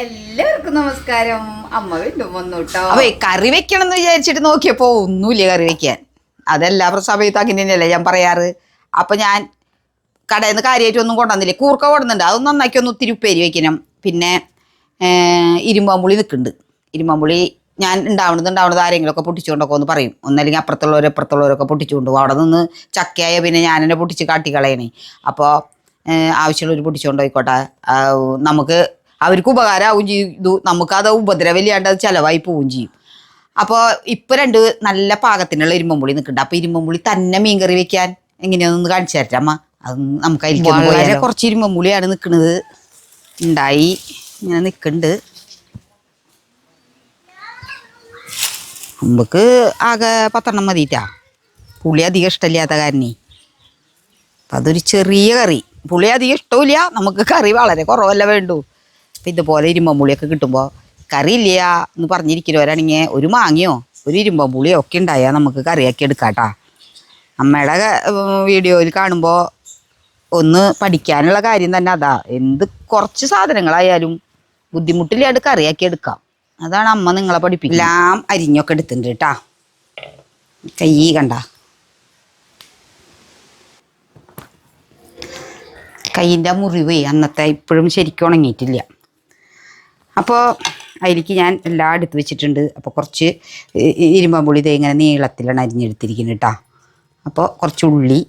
എല്ലാവർക്കും നമസ്കാരം. അമ്മ വീണ്ടും വന്നു അപ്പൊ കറി വെക്കണം എന്ന് വിചാരിച്ചിട്ട് നോക്കിയപ്പോ ഒന്നുമില്ല കറി വെക്കാൻ. അതെല്ലാ സമയത്തും അങ്ങനെ തന്നെയല്ലേ ഞാൻ പറയാറ്. അപ്പൊ ഞാൻ കടയിൽ നിന്ന് കാര്യമായിട്ട് ഒന്നും കൊണ്ടുവന്നില്ല. കൂർക്ക കൊണ്ടുവന്നുണ്ട് അതൊന്നും നന്നാക്കി ഒന്ന് ഒത്തിരി ഉപ്പേരി വെക്കണം. പിന്നെ ഇരുമ്പാമ്പുളി നിൽക്കുന്നുണ്ട്. ഇരുമ്പാമ്പുളി ഞാൻ ഉണ്ടാവണത് ഉണ്ടാവണത് ആരെങ്കിലുമൊക്കെ പൊട്ടിച്ചുകൊണ്ടൊക്കെ ഒന്ന് പറയും. ഒന്നല്ലെങ്കിൽ അപ്പുറത്തുള്ളവരെ അപ്പുറത്തുള്ളവരൊക്കെ പൊട്ടിച്ചുകൊണ്ട് പോകും അവിടെ നിന്ന് ചക്കയായ പിന്നെ ഞാൻ എന്നെ പൊട്ടിച്ച് കാട്ടിക്കളയണേ. അപ്പോൾ ആവശ്യമുള്ളവർ പൊട്ടിച്ചുകൊണ്ട് പോയിക്കോട്ടെ. നമുക്ക് അവർക്ക് ഉപകാരമാവും ചെയ്തു. നമുക്കത് ഉപദ്രവമില്ലാണ്ട് അത് ചിലവായി പോവുകയും ചെയ്യും. അപ്പോൾ ഇപ്പോൾ രണ്ട് നല്ല പാകത്തിനുള്ള ഇരുമ്പുളി നിൽക്കുന്നുണ്ട് അപ്പോൾ ഇരുമ്പുളി തന്നെ മീൻകറി വെക്കാൻ എങ്ങനെയാണെന്ന് കാണിച്ചു തരട്ടെ അമ്മ. അത് നമുക്ക് വളരെ കുറച്ച് ഇരുമ്പുളിയാണ് നിൽക്കുന്നത് ഉണ്ടായി ഇങ്ങനെ നിൽക്കുന്നുണ്ട് നമുക്ക് ആകെ പത്തെണ്ണം മതിയിട്ടാ പുളി അധികം ഇഷ്ടമില്ലാത്ത കാരണേ. അപ്പം അതൊരു ചെറിയ കറി. പുളി അധികം ഇഷ്ടമില്ല നമുക്ക് കറി വളരെ കുറവല്ല വേണ്ടു. അപ്പം ഇതുപോലെ ഇരുമ്പമ്പുളിയൊക്കെ കിട്ടുമ്പോൾ കറി ഇല്ല എന്ന് പറഞ്ഞിരിക്കുന്നവരാണെങ്കിൽ ഒരു മാങ്ങയോ ഒരു ഇരുമ്പമ്പുളിയോ ഒക്കെ ഉണ്ടായാൽ നമുക്ക് കറിയാക്കി എടുക്കാട്ടാ. അമ്മയുടെ വീഡിയോയിൽ കാണുമ്പോൾ ഒന്ന് പഠിക്കാനുള്ള കാര്യം തന്നെ അതാ. എന്ത് കുറച്ച് സാധനങ്ങളായാലും ബുദ്ധിമുട്ടില്ലാണ്ട് കറിയാക്കി എടുക്കാം. അതാണ് അമ്മ നിങ്ങളെ പഠിപ്പിക്കുക എല്ലാം അരിഞ്ഞൊക്കെ എടുത്തിട്ടുണ്ട് കേട്ടാ കൈ കണ്ട. കൈയിന്റെ മുറിവ് അന്നത്തെ ഇപ്പോഴും ശരിക്കും ഉണങ്ങിയിട്ടില്ല. അപ്പോൾ അതിലേക്ക് ഞാൻ എല്ലാം എടുത്ത് വെച്ചിട്ടുണ്ട്. അപ്പോൾ കുറച്ച് ഇരുമ്പമ്പുളി ഇത് ഇങ്ങനെ നീളത്തിലാണ് അരിഞ്ഞെടുത്തിരിക്കുന്നത് കേട്ടോ അപ്പോൾ കുറച്ച് ഉള്ളി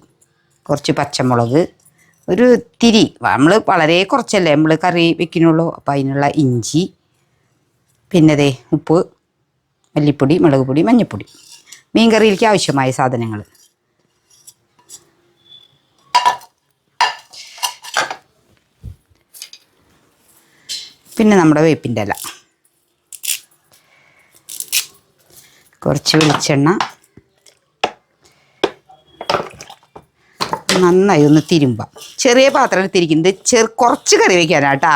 കുറച്ച് പച്ചമുളക് ഒരു തിരി. നമ്മൾ വളരെ കുറച്ചല്ലേ നമ്മൾ കറി വെക്കുന്നുള്ളൂ. അപ്പോൾ അതിനുള്ള ഇഞ്ചി പിന്നെ ദേ ഉപ്പ് മല്ലിപ്പൊടി മുളക് പൊടി മഞ്ഞൾപ്പൊടി മീൻ കറിയിലേക്ക് ആവശ്യമായ സാധനങ്ങൾ പിന്നെ നമ്മുടെ വേപ്പിന്റെ ഇല. കുറച്ച് വെളിച്ചെണ്ണ. നന്നായി ഒന്ന് തിരുമ്പാം. ചെറിയ പാത്രം എടുത്തിരിക്കുന്നത് ചെറു കുറച്ച് കറി വയ്ക്കാനാട്ടാ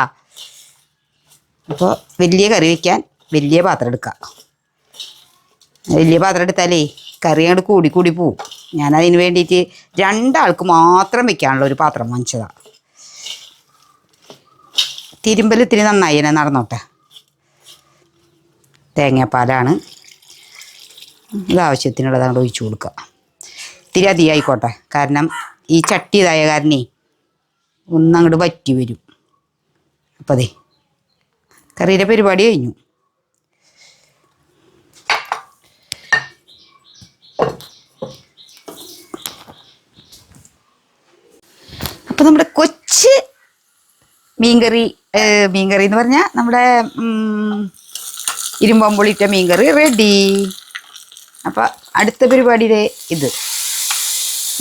അപ്പോൾ വലിയ കറി വയ്ക്കാൻ വലിയ പാത്രം എടുക്കുക വലിയ പാത്രം എടുത്താലേ കറി അങ്ങോട്ട് കൂടി കൂടി പോവും. ഞാൻ വേണ്ടിയിട്ട് രണ്ടാൾക്ക് മാത്രം വെക്കാനുള്ള ഒരു പാത്രം വാങ്ങിച്ചതാണ് തിരുമ്പൽ ഇത്തിരി നന്നായി തന്നെ നടന്നോട്ടെ. തേങ്ങാപ്പാലാണ്. ഇത് ആവശ്യത്തിനുള്ളത് അങ്ങോട്ട് ഒഴിച്ചു കൊടുക്കുക. ഇത്തിരി അധികമായിക്കോട്ടെ കാരണം ഈ ചട്ടി ഇതായ കാരണേ ഒന്നങ്ങോട്ട് വറ്റി വരും. അപ്പതേ കറിയുടെ പരിപാടി കഴിഞ്ഞു അപ്പം നമ്മുടെ കൊച്ച് മീൻകറി മീൻകറി എന്ന് പറഞ്ഞാൽ നമ്മുടെ ഉം, ഇരുമ്പമ്പുളിയിട്ട മീൻകറി റെഡി അപ്പം അടുത്ത പരിപാടി ദേ ഇത്.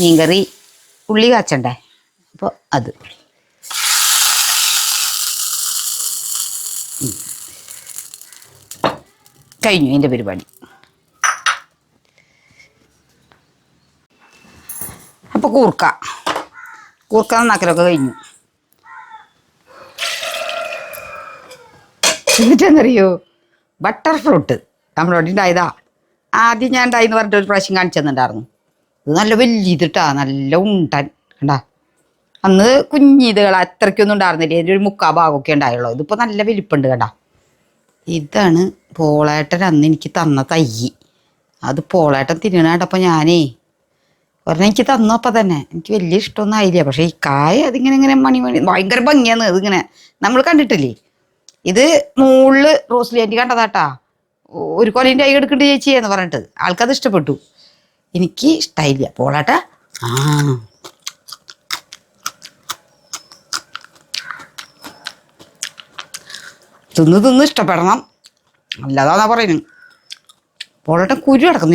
മീൻകറി ഉള്ളി കാച്ചണ്ടേ? അപ്പോൾ അത്. കഴിഞ്ഞു എന്റെ പരിപാടി. അപ്പോൾ കൂർക്ക. കൂർക്ക നന്നാക്കലൊക്കെ കഴിഞ്ഞു. എന്നിട്ടെന്നറിയോ ബട്ടർ ഫ്രൂട്ട് നമ്മളോട് ഉണ്ടായതാ ആദ്യം ഞാൻ ഉണ്ടായി എന്ന് പറഞ്ഞിട്ട് ഒരു പ്രാവശ്യം കാണിച്ചെന്നുണ്ടായിരുന്നു ഇത് നല്ല വലിയ ഇതിട്ടാ നല്ല ഉണ്ടൻ. കണ്ടാ? അന്ന് കുഞ്ഞിതുകൾ അത്രയ്ക്കൊന്നും ഉണ്ടായിരുന്നില്ല. എന്റെ ഒരു മുക്കാ ഭാഗമൊക്കെ ഉണ്ടായുള്ളൂ. ഇതിപ്പോൾ നല്ല വലിപ്പുണ്ട് കണ്ടാ. ഇതാണ് പോളേട്ടൻ അന്ന് എനിക്ക് തന്ന തൈ. അത് പോളേട്ടൻ തിരിയണേട്ടപ്പോൾ ഞാനേ ഒരെണ്ണം എനിക്ക് തന്നപ്പോൾ തന്നെ. എനിക്ക് വലിയ ഇഷ്ടമൊന്നും ആയില്ല. പക്ഷേ ഈ കായ അതിങ്ങനെ ഇങ്ങനെ മണി മണി ഭയങ്കര ഭംഗിയാണ് ഇതിങ്ങനെ. നമ്മൾ കണ്ടിട്ടില്ലേ? ഇത് മുകളിൽ റോസ്ലി ആന്റി കണ്ടതാട്ടാ. ഒരു കൊലേന്റെ കൈ എടുക്കേണ്ട ചേച്ചി എന്ന് പറഞ്ഞിട്ട്. ആൾക്കത് ഇഷ്ടപ്പെട്ടു. എനിക്ക് ഇഷ്ടമായില്ല പോളാട്ടാ. ആ. തിന്ന് തിന്ന് ഇഷ്ടപ്പെടണം. അല്ലാതാന്നാ പറയുന്നു. പോളാട്ട കുരു അടക്കം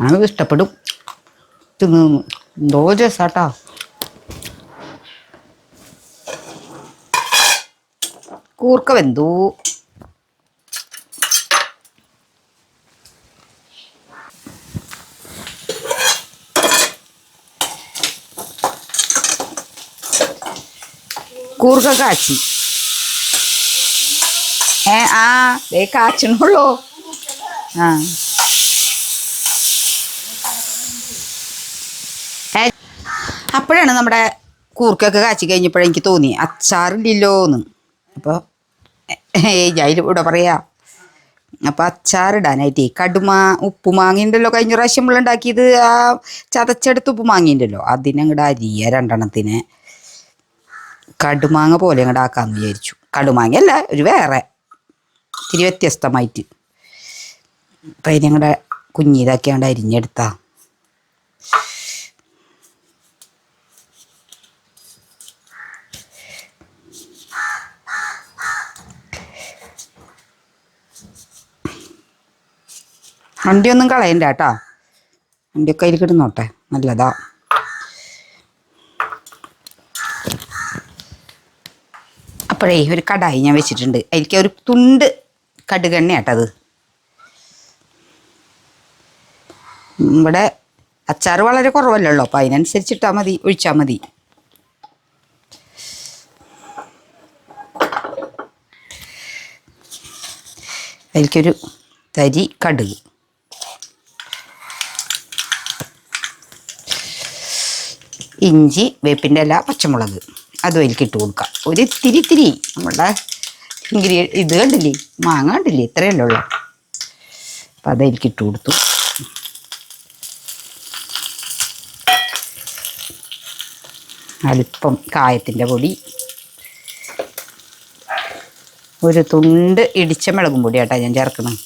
അങ്ങനെ ഇഷ്ടപ്പെടും. തിന്ന് തിന്ന്. എന്തോ രസാട്ടാ. കൂർക്ക വെന്തു കൂർക്ക കാച്ചി. ഏ ആ ദേ കാച്ചണുള്ളൂ. ആ. അപ്പോഴാണ് നമ്മുടെ കൂർക്കൊക്കെ കാച്ചി കഴിഞ്ഞപ്പോഴെനിക്ക് തോന്നി അച്ചാറില്ലല്ലോ എന്ന് അപ്പോൾ ഏയ് ഞാൻ ഇവിടെ പറയാ. അപ്പോൾ അച്ചാറിടാനായിട്ട് കടുമാ ഉപ്പുമാങ്ങ ഉണ്ടല്ലോ കഴിഞ്ഞ പ്രാവശ്യം ഉണ്ടാക്കിയത്. ആ ചതച്ചെടുത്ത് ഉപ്പുമാങ്ങ ഉണ്ടല്ലോ അതിനങ്ങോട്ട് അരിയ രണ്ടെണ്ണത്തിന്. കടുമാങ്ങ പോലെ അങ്ങോട്ട് ആക്കാമെന്ന് വിചാരിച്ചു. കടുമാങ്ങ അല്ല ഒരു വേറെ. ഇത്തിരി വ്യത്യസ്തമായിട്ട്. അപ്പം അതിനങ്ങടെ കുഞ്ഞിതാക്കിയാണ്ട് അരിഞ്ഞെടുത്താ. വണ്ടിയൊന്നും കളയണ്ട കേട്ടാ. വണ്ടിയൊക്കെ അതിൽ കിടന്നോട്ടെ. നല്ലതാ. അപ്പോഴേ ഒരു കടായി ഞാൻ വെച്ചിട്ടുണ്ട്. അതിലേക്ക് ഒരു തുണ്ട് കടുകെണ്ണ കേട്ടത് ഇവിടെ അച്ചാർ വളരെ കുറവല്ലല്ലോ അപ്പോൾ അതിനനുസരിച്ചിട്ടാൽ മതി ഒഴിച്ചാൽ മതി. അതിലേക്കൊരു തരി കടുക്. ഇഞ്ചി വേപ്പിന്റെ ഇല പച്ചമുളക്. അതും അതിലേക്ക് ഇട്ട് കൊടുക്കാം ഒരു തിരി തിരി നമ്മളുടെ ഇൻഗ്രീ ഇത് കണ്ടില്ലേ? മാങ്ങ കണ്ടില്ലേ? ഇത്രയല്ലേ ഉള്ളൂ. അപ്പം അതിലേക്ക് ഇട്ട് കൊടുത്തു. അല്പം കായത്തിന്റെ പൊടി. ഒരു തുണ്ട് ഇടിച്ച മുളകും പൊടി കേട്ടോ ഞാൻ ചേർക്കുന്നത്.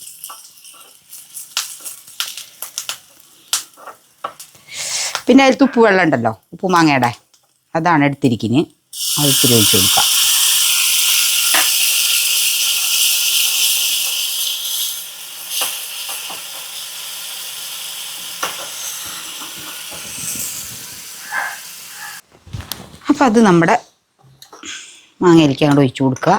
പിന്നെ അതിൽ ഉപ്പ് വെള്ളം ഉണ്ടല്ലോ ഉപ്പ് മാങ്ങയുടെ. അതാണ് എടുത്തിരിക്കുന്നത് അത് ഇത്തിരി ഒഴിച്ച് കൊടുക്കാം. അപ്പം അത് നമ്മുടെ മാങ്ങയിലേക്ക് അങ്ങോട്ട് ഒഴിച്ചു കൊടുക്കുക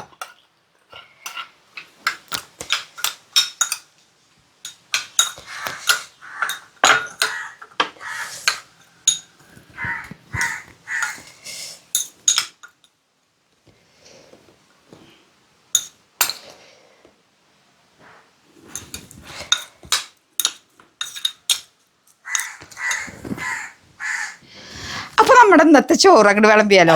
അപ്പൊ നമ്മുടെ ഇന്നത്തെ ചോറ് അങ്ങോട്ട് വിളമ്പിയാലോ?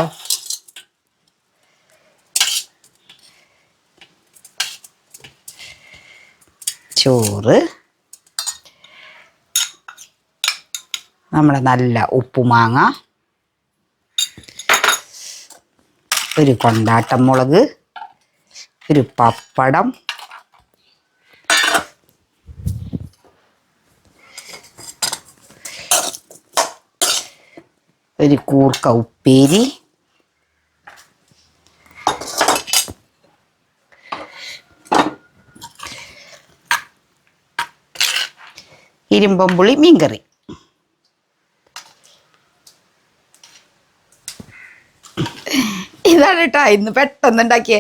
ചോറ്. നമ്മളെ നല്ല ഉപ്പുമാങ്ങ ഒരു കൊണ്ടാട്ടം മുളക്. ഒരു പപ്പടം. ഒരു കൂർക്ക ഉപ്പേരി ഇരുമ്പമ്പുളി മീൻകറി. ഇതാണ് കേട്ടോ ഇന്ന് പെട്ടെന്ന് ഉണ്ടാക്കിയേ.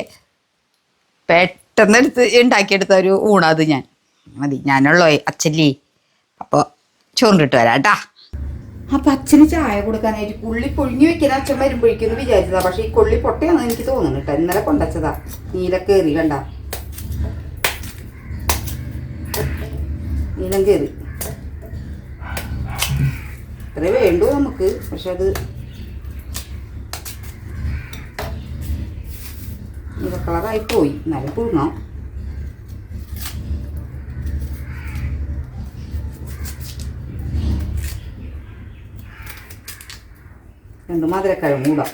പെട്ടെന്ന് എടുത്ത് ഉണ്ടാക്കിയെടുത്ത ഒരു ഊണത് ഞാൻ. മതി ഞാനുള്ളോ അച്ഛല്ലേ അപ്പോൾ ചോറിട്ട് വരാം കേട്ടാ അപ്പൊ അച്ഛന് ചായ കൊടുക്കാനായിട്ട് കൊള്ളി പൊഴിഞ്ഞു വെക്കുന്ന അച്ഛൻ വരുമ്പോഴേക്കും വിചാരിച്ചതാ. പക്ഷെ ഈ കൊള്ളി പൊട്ടയാണെന്ന് എനിക്ക് തോന്നുന്നു കേട്ടോ. ഇന്നലെ കൊണ്ടച്ചതാ. നീല കയറി കണ്ട? നീലം കയറി. ഇത്രേ വേണ്ടു നമുക്ക്. പക്ഷെ അത് നീല കളറായി പോയി. എന്നാലും പുഴുങ്ങാം രണ്ട് മധുരക്കാരും കൂടാം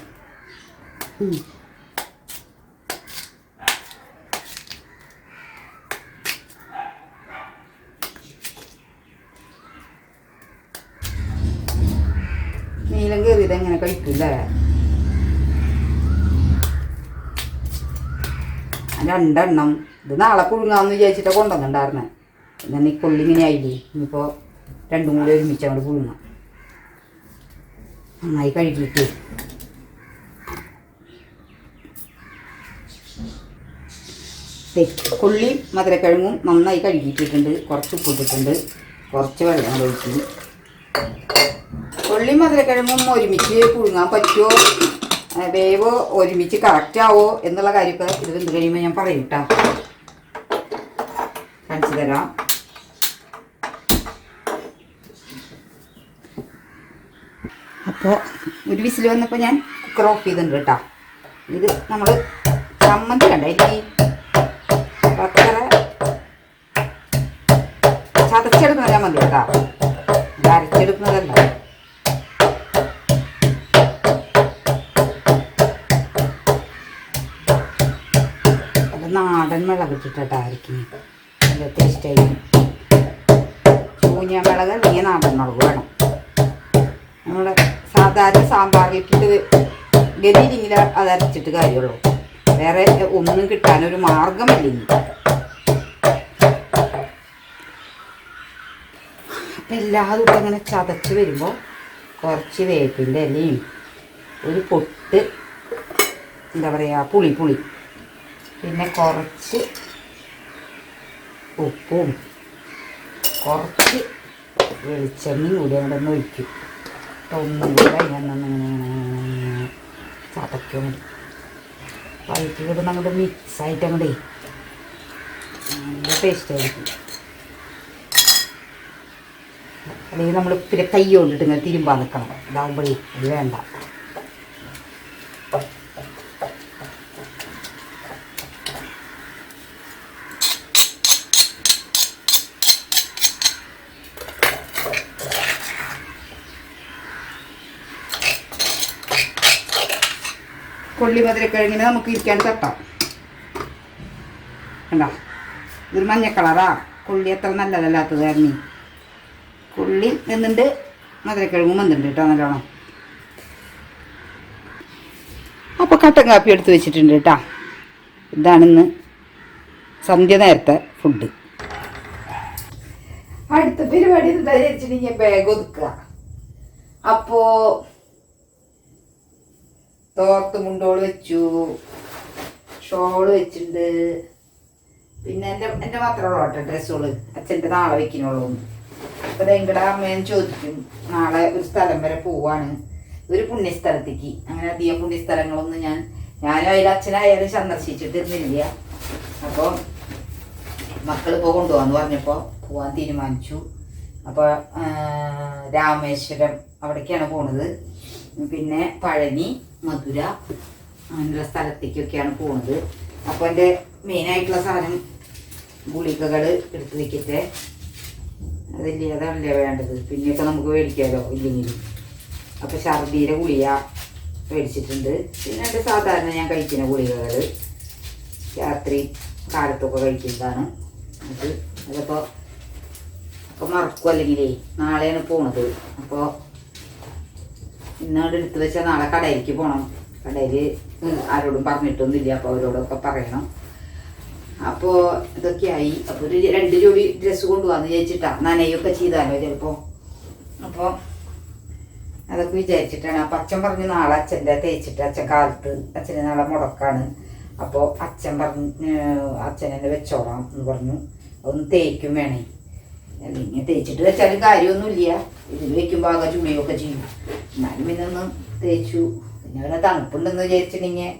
നീലം കയറിയത് എങ്ങനെ കഴിക്കില്ലേ? രണ്ടെണ്ണം. ഇത് നാളെ പുഴുങ്ങാന്ന് വിചാരിച്ചിട്ടാ കൊണ്ടുവന്നിട്ടുണ്ടായിരുന്നെ. പിന്നെ നീ കൊള്ളിങ്ങനെ ആയില്ലേ? ഇനിയിപ്പോൾ രണ്ടും കൂടി ഒരുമിച്ച് അങ്ങോട്ട് പുഴുങ്ങാം. നന്നായി കഴുകിയിട്ട്. കൊള്ളി മധുരക്കിഴങ്ങും നന്നായി കഴുകിയിട്ടിട്ടുണ്ട്. കുറച്ച് ഉപ്പിട്ടിട്ടുണ്ട് കുറച്ച് വെള്ളം ഒഴിച്ചു. കൊള്ളിയും മധുരക്കിഴങ്ങും ഒരുമിച്ച് പുഴുങ്ങാൻ പറ്റുമോ വേവോ? ഒരുമിച്ച് കറക്റ്റാവോ എന്നുള്ള കാര്യമൊക്കെ ഇത് വെന്ത് കഴിയുമ്പോൾ ഞാൻ പറയും കേട്ടോ. കാണിച്ചു തരാം. അപ്പോൾ ഒരു വിസിൽ വന്നപ്പോൾ ഞാൻ കുക്കർ ഓഫ് ചെയ്തിട്ടുണ്ട് കേട്ടോ. ഇത് നമ്മൾ ചമ്മന്തി കണ്ട? ഈ പത്തര ചതച്ചെടുക്കുന്ന ചമ്മന്തി കേട്ടോ. അരച്ചെടുക്കുന്നതല്ല. നാടൻ മുളക് ഇട്ടിട്ടാ അരക്കിന് നല്ല ടേസ്റ്റായിരിക്കും ചൂഞ്ഞ മുളക് അല്ലെങ്കിൽ നാടൻ മുളക് വേണം. നമ്മുടെ സാധാരണ സാമ്പാറിലിട്ടിട്ട് ഗതിയിലിങ്ങനെ അത് അരച്ചിട്ട് കാര്യമുള്ളൂ. വേറെ ഒന്നും കിട്ടാനൊരു മാർഗമില്ല ഇനി. അപ്പം എല്ലാതും അങ്ങനെ ചതച്ച് വരുമ്പോൾ കുറച്ച് വേപ്പിന്റെ ഇലയും ഒരു പൊട്ട് എന്താ പറയുക പുളി പുളി. പിന്നെ കുറച്ച് ഉപ്പും കുറച്ച് വെളിച്ചെണ്ണയും കൂടി അവിടെ നിന്ന് ഒഴിക്കും. ഒന്നും കൂടെ ഞാൻ ചതക്കും വൈറ്റ് കിടന്ന് അങ്ങോട്ട് മിക്സ് ആയിട്ട് അങ്ങോട്ടേ നല്ല ടേസ്റ്റായിരിക്കും അല്ലെങ്കിൽ നമ്മൾ പിന്നെ കൈ കൊണ്ടിട്ട് ഇങ്ങനെ തിരുമ്പാൻ നിൽക്കണം. ഇതാവുമ്പോഴേ ഇത് വേണ്ട. കൊള്ളി മധുരക്കിഴങ്ങിന് നമുക്ക് ഇരിക്കാൻ തട്ടാം. കണ്ടോ? ഇതൊരു മഞ്ഞ കളറാ. കൊള്ളി അത്ര നല്ലതല്ലാത്തത് കാരണം കൊള്ളി നിന്നുണ്ട് മധുരക്കിഴങ്ങും വന്നിട്ടുണ്ട് കേട്ടോ നല്ലോണം. അപ്പോൾ കട്ടൻ കാപ്പി എടുത്ത് വെച്ചിട്ടുണ്ട് കേട്ടോ. ഇതാണിന്ന് സന്ധ്യ നേരത്തെ ഫുഡ് അടുത്ത പരിപാടി എന്താ വെച്ചിട്ടുണ്ടെങ്കിൽ ബാഗ് ഒതുക്കുക. അപ്പോ തോർത്ത് മുണ്ടോൾ വെച്ചു. ഷോൾ വെച്ചിട്ടുണ്ട്. പിന്നെ എന്റെ എന്റെ മാത്രമുള്ള കേട്ടോ ഡ്രസ്സുകൾ. അച്ഛന്റെ നാളെ വെക്കുന്നുള്ളൂ അപ്പോൾ എങ്കടെ അമ്മയെന്ന് ചോദിക്കും നാളെ ഒരു സ്ഥലം വരെ പോവാണ്. ഒരു പുണ്യസ്ഥലത്തേക്ക്. അങ്ങനെ അധികം പുണ്യസ്ഥലങ്ങളൊന്നും ഞാൻ ഞാനും അതിൽ അച്ഛനായാലും സന്ദർശിച്ചിട്ടിരുന്നില്ല. അപ്പോൾ മക്കളിപ്പോൾ കൊണ്ടുപോകാന്ന് പറഞ്ഞപ്പോൾ പോവാൻ തീരുമാനിച്ചു. അപ്പോൾ രാമേശ്വരം അവിടേക്കാണ് പോണത്. പിന്നെ പഴനി മധുര അങ്ങനെയുള്ള സ്ഥലത്തേക്കൊക്കെയാണ് പോകുന്നത് അപ്പോൾ എന്റെ മെയിനായിട്ടുള്ള സാധനം ഗുളികകൾ എടുത്ത് വെക്കട്ടെ. അതല്ലേ അതല്ലേ വേണ്ടത്? പിന്നെയൊക്കെ നമുക്ക് മേടിക്കാമല്ലോ ഇല്ലെങ്കിൽ അപ്പോൾ ഛർദിയുടെ ഗുളിക മേടിച്ചിട്ടുണ്ട്. പിന്നെ എന്റെ സാധാരണ ഞാൻ കഴിക്കുന്ന ഗുളികകൾ രാത്രി കാലത്തൊക്കെ കഴിക്കുന്നതാണ്. അത് അതപ്പോൾ അപ്പോൾ മറക്കും നാളെയാണ് പോണത്. അപ്പോൾ ഇന്നോട് എടുത്ത് വെച്ചാൽ നാളെ കടയിലേക്ക് പോകണം കടയിൽ ആരോടും പറഞ്ഞിട്ടൊന്നുമില്ല അപ്പോൾ അവരോടൊക്കെ പറയണം. അപ്പോൾ ഇതൊക്കെയായി. അപ്പോൾ ഒരു രണ്ട് ജോഡി ഡ്രസ്സ് കൊണ്ടുപോകാന്ന് വിചാരിച്ചിട്ടാ. നനയൊക്കെ ചെയ്താലോ ചിലപ്പോൾ അപ്പോൾ അതൊക്കെ വിചാരിച്ചിട്ടാണ്. അപ്പം അച്ഛൻ പറഞ്ഞു നാളെ അച്ഛന്റെ തേച്ചിട്ട് അച്ഛൻ കാലത്ത് അച്ഛന് നാളെ മുടക്കാണ്. അപ്പോൾ അച്ഛൻ പറഞ്ഞ് അച്ഛൻ എന്നെ വെച്ചോളാം എന്ന് പറഞ്ഞു. അതൊന്ന് തേക്കും വേണേ. അല്ലെങ്കിൽ തേച്ചിട്ട് വെച്ചാലും കാര്യമൊന്നുമില്ല. ഇതിൽ വെക്കുമ്പോൾ ആകെ ചുളിയൊക്കെ ചെയ്യും. എന്നാലും പിന്നെ ഒന്ന് തേച്ചു. പിന്നെ അവനെ തണുപ്പുണ്ടെന്ന് വിചാരിച്ചിട്ടുണ്ടെങ്കിൽ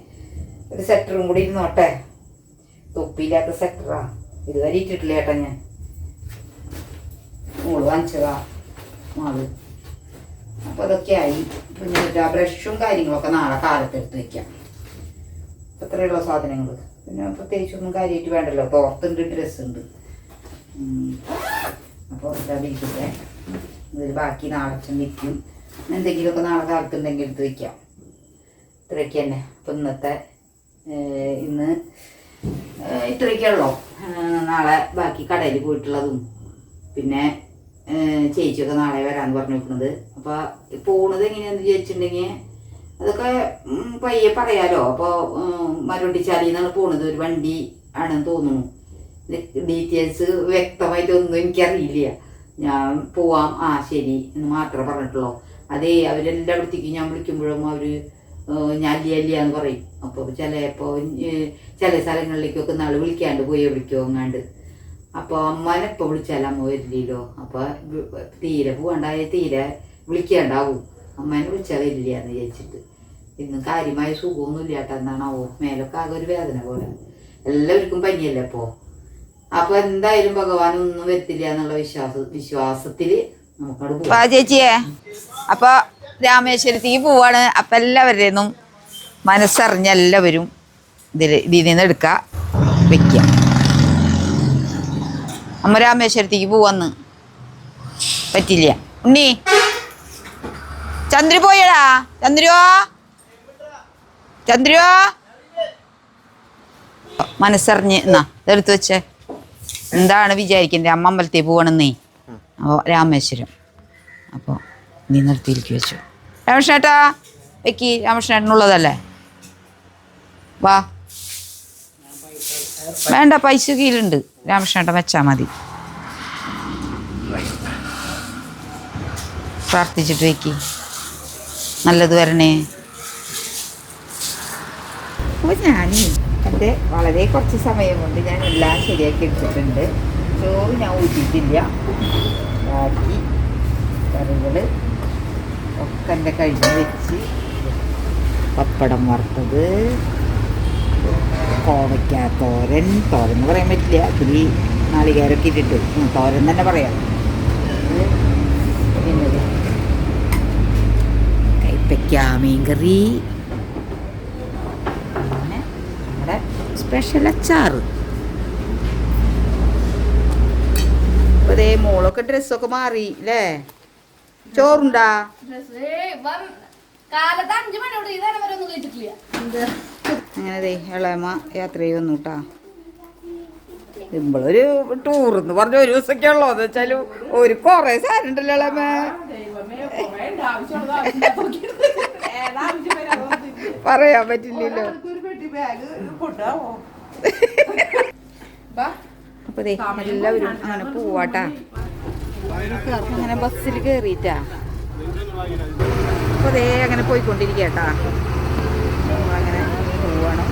ഒരു സെക്ടറും കൂടി ഇരുന്നോട്ടെ. തൊപ്പിയില്ലാത്ത സെക്ടറാ ഇതുവരെ ഇട്ടിട്ടില്ല ചേട്ടാ ഞാൻ. മോൾ വാങ്ങിച്ചതാ മാൾ അപ്പൊ അതൊക്കെ ആയി. പിന്നെ ആ ബ്രഷും കാര്യങ്ങളൊക്കെ നാളെ കാലത്ത് എടുത്ത് വെക്കാം. അത്രയുള്ള സാധനങ്ങൾ പിന്നെ പ്രത്യേകിച്ചൊന്നും കാര്യമായിട്ട് വേണ്ടല്ലോ. തോർത്തുണ്ട് ഡ്രസ്സ് ഇതാ ഇരിക്കട്ടെ ഇതിൽ ബാക്കി നാളെ വെക്കും എന്തെങ്കിലുമൊക്കെ നാളെ കാലത്ത് ഉണ്ടെങ്കിൽ എടുത്ത് വയ്ക്കാം ഇത്രയൊക്കെ തന്നെ. അപ്പം ഇന്നത്തെ ഇന്ന് ഇത്രയൊക്കെയുള്ളൂ നാളെ ബാക്കി കടയിൽ പോയിട്ടുള്ളതും. പിന്നെ ചേച്ചിയൊക്കെ നാളെ വരാമെന്ന് പറഞ്ഞു വെക്കുന്നത്. അപ്പോൾ പോണത് എങ്ങനെയാന്ന് വിചാരിച്ചിട്ടുണ്ടെങ്കിൽ അതൊക്കെ പയ്യെ പറയാലോ. അപ്പോൾ മരുണ്ടിച്ചാലിൽ നിന്നാണ് പോണത്. ഒരു വണ്ടി ആണെന്ന് തോന്നുന്നു. ഡീറ്റെയിൽസ് വ്യക്തമായിട്ടൊന്നും എനിക്കറിയില്ല. ഞാൻ പോവാം. ആ ശരി. എന്ന് മാത്രമേ പറഞ്ഞിട്ടുള്ളൂ. അതേ അവരെല്ലായിടത്തേക്കും ഞാൻ വിളിക്കുമ്പോഴും അവർ ഞാൻ ഇല്ല എന്ന് പറയും. അപ്പോൾ ചിലപ്പോൾ ചില സ്ഥലങ്ങളിലേക്കൊക്കെ നാൾ വിളിക്കാണ്ട് പോയി വിളിക്കോ അങ്ങാണ്ട് അപ്പോൾ അമ്മനെ ഇപ്പോൾ വിളിച്ചാൽ അമ്മ വരില്ലല്ലോ. അപ്പോൾ തീരെ പോകണ്ടായ തീരെ വിളിക്കാണ്ടാവും. അമ്മേനെ വിളിച്ചാൽ വരില്ല എന്ന് വിചാരിച്ചിട്ട്. ഇന്നും കാര്യമായ സുഖമൊന്നും ഇല്ലാത്ത എന്താണാവോ? മേലൊക്കെ ആകെ ഒരു വേദന പോലെ. എല്ലാവർക്കും പനിയല്ലേ അപ്പോൾ അപ്പൊ എന്തായാലും ഭഗവാൻ ഒന്നും വരത്തില്ല എന്നുള്ള വിശ്വാസ വിശ്വാസത്തിൽ പോവാം. ചേച്ചിയെ. അപ്പൊ രാമേശ്വരത്തേക്ക് പോവാണ്. അപ്പൊ എല്ലാവരുടെയും മനസ്സറിഞ്ഞ എല്ലാവരും ഇതിൽ ഇതിൽ നിന്ന് എടുക്കുക വെക്കുക അമ്മ രാമേശ്വരത്തേക്ക് പോവാന്ന്. പറ്റില്ല. ഉണ്ണി. ചന്ദ്രു പോയടാ. ചന്ദ്രുവോ ചന്ദ്രുവോ മനസ്സറിഞ്ഞ് എന്നാ ഇതെടുത്ത് വെച്ചേ. എന്താണ് വിചാരിക്കുന്നത് അമ്മ അമ്പലത്തിൽ പോകണമെന്നേ. അപ്പോൾ രാമേശ്വരം. അപ്പോൾ നീ നിർത്തിയിരിക്കു വെച്ചു. രാമകൃഷ്ണേട്ടാ വെക്കി. രാമകൃഷ്ണേട്ടനുള്ളതല്ലേ? വാ. വേണ്ട പൈസ കീഴിലുണ്ട് രാമകൃഷ്ണേട്ടൻ വെച്ചാൽ മതി. പ്രാർത്ഥിച്ചിട്ട് വെക്കി. നല്ലത് വരണേ. ഞാനേ. എന്റെ വളരെ കുറച്ച് സമയം കൊണ്ട് ഞാൻ എല്ലാം ശരിയാക്കി എടുത്തിട്ടുണ്ട്. ചോറ് ഞാൻ ഊറ്റിയിട്ടില്ല. ബാക്കി കറികൾ ഒക്കെ എന്റെ കഴിഞ്ഞ് വെച്ച് പപ്പടം വറുത്തത് കോവയ്ക്ക തോരൻ തോരൻ എന്ന് പറയാൻ പറ്റില്ല. ഇത്തിരി നാളികേരൊക്കെ ഇട്ടിട്ട്. തോരൻ തന്നെ പറയാം. പിന്നെ കൈപ്പയ്ക്ക മീൻകറി നമ്മുടെ സ്പെഷ്യൽ അച്ചാറ് അതേ ദേ മോളൊക്കെ ഡ്രസ്സൊക്കെ മാറി അല്ലേ ചോറുണ്ടാ? അങ്ങനെ ദേ ഇളയമ്മ യാത്ര ചെയ്യുന്നു കേട്ടാ നമ്മളൊരു ടൂർ എന്ന് പറഞ്ഞ ഒരു ദിവസമൊക്കെ ഉള്ളോ? എന്ന് വെച്ചാൽ ഒരു കൊറേ സാധനം ഉണ്ടല്ലോ ഇളയമ്മ. പറയാൻ പറ്റില്ലല്ലോ. അപ്പൊ ദേ എല്ലാവരും അങ്ങനെ പോവാട്ടാ. അങ്ങനെ ബസ്സിൽ കേറിയിട്ടാ അപ്പൊ ദേ അങ്ങനെ പോയിക്കൊണ്ടിരിക്കട്ടാ. അങ്ങനെ പോവാണ്.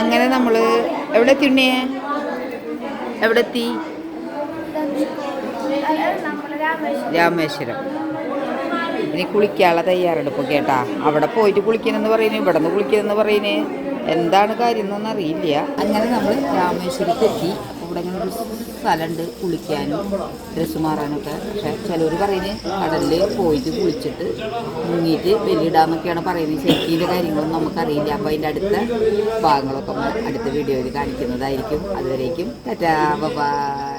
അങ്ങനെ നമ്മൾ എവിടെ എത്തി ഉണ്ണിയെ എവിടെ എത്തി രാമേശ്വരം. ഇനി കുളിക്കാനുള്ള തയ്യാറെടുപ്പ് കേട്ടാ അവിടെ പോയിട്ട് കുളിക്കണമെന്ന് പറയുന്നു ഇവിടെ നിന്ന് കുളിക്കണമെന്ന് പറയുന്നു. എന്താണ് കാര്യം എന്നൊന്നും അറിയില്ല. അങ്ങനെ നമ്മൾ രാമേശ്വരത്ത് എത്തി. ഇവിടെ ഇങ്ങനെ ഒരു സ്ഥലമുണ്ട് കുളിക്കാനും ഡ്രസ്സ് മാറാനൊക്കെ. പക്ഷേ ചിലവർ പറയുന്നത് കടലിൽ പോയിട്ട് കുളിച്ചിട്ട് മുങ്ങിയിട്ട് വെല്ലിടാന്നൊക്കെയാണ് പറയുന്നത് ശരിക്കിന്റെ കാര്യങ്ങളൊന്നും നമുക്കറിയില്ല. അപ്പോൾ അതിന്റെ അടുത്ത ഭാഗങ്ങളൊക്കെ അടുത്ത വീഡിയോയിൽ കാണിക്കുന്നതായിരിക്കും. അതുവരേക്കും. ടാറ്റാ. ബൈ